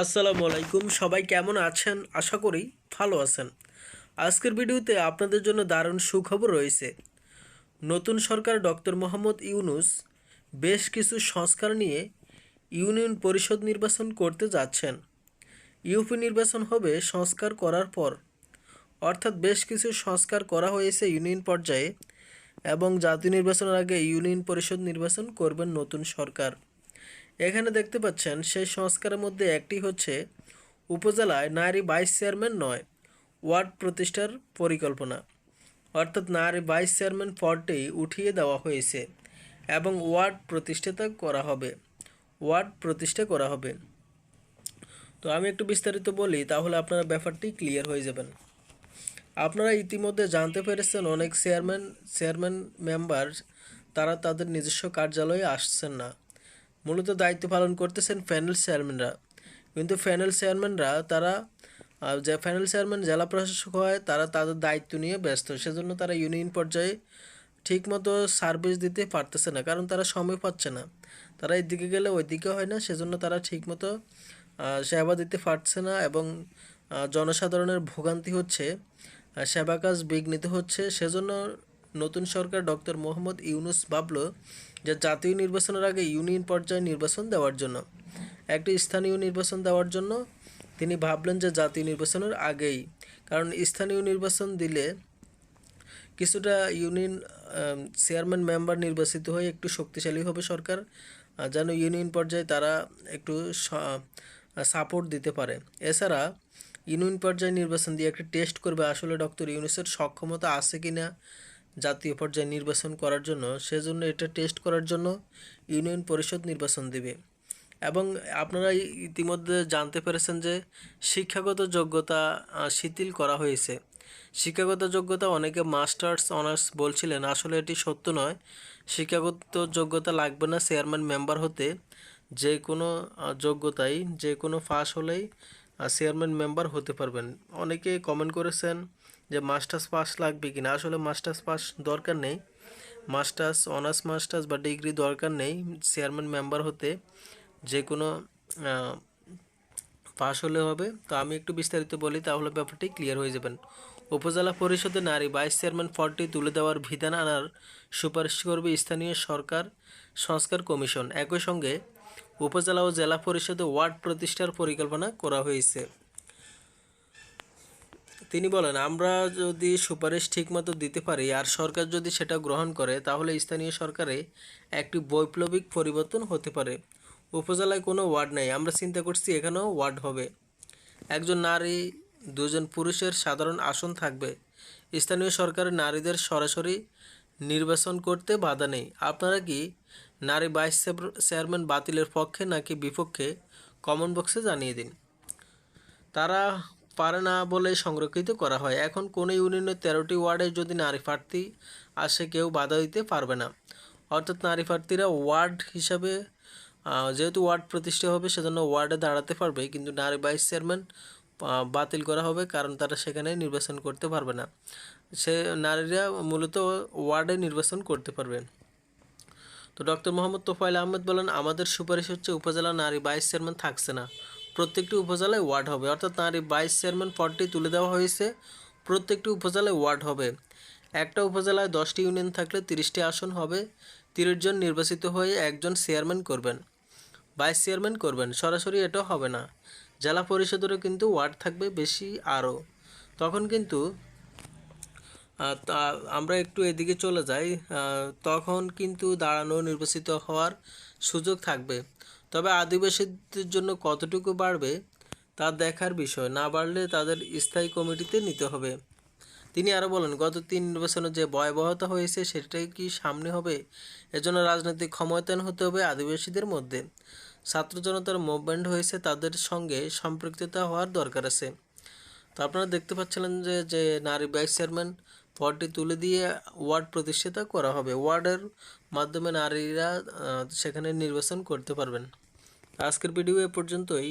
আসসালামু আলাইকুম। সবাই কেমন আছেন? আশা করি ভালো আছেন। আজকের ভিডিওতে আপনাদের জন্য দারুণ সুখবর রয়েছে। নতুন সরকার ডক্টর মোহাম্মদ ইউনুস বেশ কিছু সংস্কার নিয়ে ইউনিয়ন পরিষদ নির্বাচন করতে যাচ্ছেন। ইউপি নির্বাচন হবে সংস্কার করার পর। অর্থাৎ বেশ কিছু সংস্কার করা হয়েছে ইউনিয়ন পর্যায়ে এবং জাতীয় নির্বাচনের আগে ইউনিয়ন পরিষদ নির্বাচন করবেন নতুন সরকার। এখানে দেখতে পাচ্ছেন সেই সংস্কারের মধ্যে একটি হচ্ছে উপজেলায় নারী ভাইস চেয়ারম্যান নয়, ওয়ার্ড প্রতিষ্ঠার পরিকল্পনা। অর্থাৎ নারী ভাইস চেয়ারম্যান পদটি উঠিয়ে দেওয়া হয়েছে এবং ওয়ার্ড প্রতিষ্ঠাতা করা হবে, ওয়ার্ড প্রতিষ্ঠা করা হবে। তো আমি একটু বিস্তারিত বলি, তাহলে আপনারা ব্যাপারটি ক্লিয়ার হয়ে যাবেন। আপনারা ইতিমধ্যে জানতে পেরেছেন অনেক চেয়ারম্যান চেয়ারম্যান মেম্বার, তারা তাদের নিজস্ব কার্যালয়ে আসছেন না। মূলত দায়িত্ব পালন করতেছেন প্যানেল চেয়ারম্যানরা। কিন্তু প্যানেল চেয়ারম্যানরা তারা যে প্যানেল চেয়ারম্যান, জেলা প্রশাসক হয়, তারা তাদের দায়িত্ব নিয়ে ব্যস্ত। সেজন্য তারা ইউনিয়ন পর্যায়ে ঠিকমতো সার্ভিস দিতে পারতেছে না, কারণ তারা সময় পাচ্ছে না। তারা এদিকে গেলে ওইদিকে হয় না, সেজন্য তারা ঠিকমতো সেবা দিতে পারছে না এবং জনসাধারণের ভোগান্তি হচ্ছে সেবা কাজ বিঘ্নিত হচ্ছে। সেজন্য নতুন সরকার ডক্টর মোহাম্মদ ইউনুস ভাবলো যে জাতীয় নির্বাচনের আগে ইউনিয়ন পর্যায়ে নির্বাচন দেওয়ার জন্য, একটি স্থানীয় নির্বাচন দেওয়ার জন্য তিনি ভাবলেন যে জাতীয় নির্বাচনের আগেই, কারণ স্থানীয় নির্বাচন দিলে কিছুটা ইউনিয়ন চেয়ারম্যান মেম্বার নির্বাচিত হয়ে একটু শক্তিশালী হবে সরকার যেন ইউনিয়ন পর্যায়ে তারা একটু সাপোর্ট দিতে পারে। এছাড়া ইউনিয়ন পর্যায়ে নির্বাচন দিয়ে একটা টেস্ট করবে, আসলে ডক্টর ইউনুসের সক্ষমতা আছে কি না জাতীয় পর্যায়ে নির্বাচন করার জন্য, সেজন্য এটা টেস্ট করার জন্য ইউনিয়ন পরিষদ নির্বাচন দেবে। এবং আপনারা ইতিমধ্যে জানতে পেরেছেন যে শিক্ষাগত যোগ্যতা শিথিল করা হয়েছে। শিক্ষাগত যোগ্যতা অনেকে মাস্টার্স অনার্স বলছিলেন, আসলে এটি সত্য নয়। শিক্ষাগত যোগ্যতা লাগবে না চেয়ারম্যান মেম্বার হতে। যে কোনো যোগ্যতাই, যে কোনো পাস হলেই চেয়ারম্যান মেম্বার হতে পারবেন। অনেকে কমেন্ট করেছেন যে মাস্টার্স পাস লাগবে কি না আসলে মাস্টার্স পাস দরকার নেই। মাস্টার্স, অনার্স মাস্টার্স বা ডিগ্রি দরকার নেই চেয়ারম্যান মেম্বার হতে। যে কোনো পাস হলে হবে। তো আমি একটু বিস্তারিত বলি, তাহলে ব্যাপারটি ক্লিয়ার হয়ে যাবেন। উপজেলা পরিষদে নারী ভাইস চেয়ারম্যান পদটি তুলে দেওয়ার বিধান আনার সুপারিশ করবে স্থানীয় সরকার সংস্কার কমিশন। একই সঙ্গে উপজেলা ও জেলা পরিষদে ওয়ার্ড প্রতিষ্ঠার পরিকল্পনা করা হয়েছে। তিনি বলেন, আমরা যদি সুপারিশ ঠিকমতো দিতে পারি আর সরকার যদি সেটা গ্রহণ করে, তাহলে স্থানীয় সরকারে একটি বৈপ্লবিক পরিবর্তন হতে পারে। উপজেলায় কোনো ওয়ার্ড নেই। আমরা চিন্তা করছি এখানেও ওয়ার্ড হবে। একজন নারী, দুজন পুরুষের সাধারণ আসন থাকবে। স্থানীয় সরকারের নারীদের সরাসরি নির্বাচন করতে বাধা নেই। আপনারা কি নারী ভাইস চেয়ারম্যান বাতিলের পক্ষে নাকি বিপক্ষে কমন বক্সে জানিয়ে দিন। তারা পারে না বলে সংরক্ষিত করা হয়। এখন কোনো ইউনিয়নের তেরোটি ওয়ার্ডে যদি নারী প্রার্থী আসে, কেউ বাধা দিতে পারবে না। অর্থাৎ নারী প্রার্থীরা ওয়ার্ড হিসাবে যেহেতু ওয়ার্ড প্রতিষ্ঠা হবে, সেজন্য ওয়ার্ডে দাঁড়াতে পারবে। কিন্তু নারী ভাইস চেয়ারম্যান বাতিল করা হবে, কারণ তারা সেখানে নির্বাচন করতে পারবে না। সে নারীরা মূলত ওয়ার্ডে নির্বাচন করতে পারবে। তো ডক্টর মোহাম্মদ তোফাইল আহমেদ বলেন, আমাদের সুপারিশ হচ্ছে উপজেলা নারী ভাইস চেয়ারম্যান থাকছে না। প্রত্যেকটি উপজেলায় ওয়ার্ড হবে। অর্থাৎ নারী ভাইস চেয়ারম্যান পদটি তুলে দেওয়া হয়েছে। প্রত্যেকটি উপজেলায় ওয়ার্ড হবে। একটা উপজেলায় দশটি ইউনিয়ন থাকলে তিরিশটি আসন হবে। তিরিশ জন নির্বাচিত হয়ে একজন চেয়ারম্যান করবেন। ভাইস চেয়ারম্যান করবেন। সরাসরি এটা হবে না। জেলা পরিষদেরও কিন্তু ওয়ার্ড থাকবে বেশি আরও। তখন কিন্তু তা আমরা একটু এদিকে চলে যাই। তখন কিন্তু দাঁড়ানো নির্বাচিত হওয়ার সুযোগ থাকবে। তবে আদিবাসীদের জন্য কতটুকু বাড়বে তা দেখার বিষয়। না বাড়লে তাদের স্থায়ী কমিটিতে নিতে হবে। তিনি আরও বলেন, গত তিন নির্বাচনে যে ভয়াবহতা হয়েছে সেটাই কি সামনে হবে? এজন্য রাজনৈতিক ক্ষমতায়ন হতে হবে আদিবাসীদের মধ্যে। ছাত্র জনতার মুভমেন্ট হয়েছে তাদের সঙ্গে সম্পৃক্ততা হওয়ার দরকার আছে। তো আপনারা দেখতে পাচ্ছিলেন যে যে নারী ভাইস চেয়ারম্যান পদটি তুলে দিয়ে ওয়ার্ড প্রতিষ্ঠাতা করা হবে। ওয়ার্ডের মাধ্যমে নারীরা সেখানে নির্বাচন করতে পারবেন। আজকের ভিডিও এ পর্যন্তই।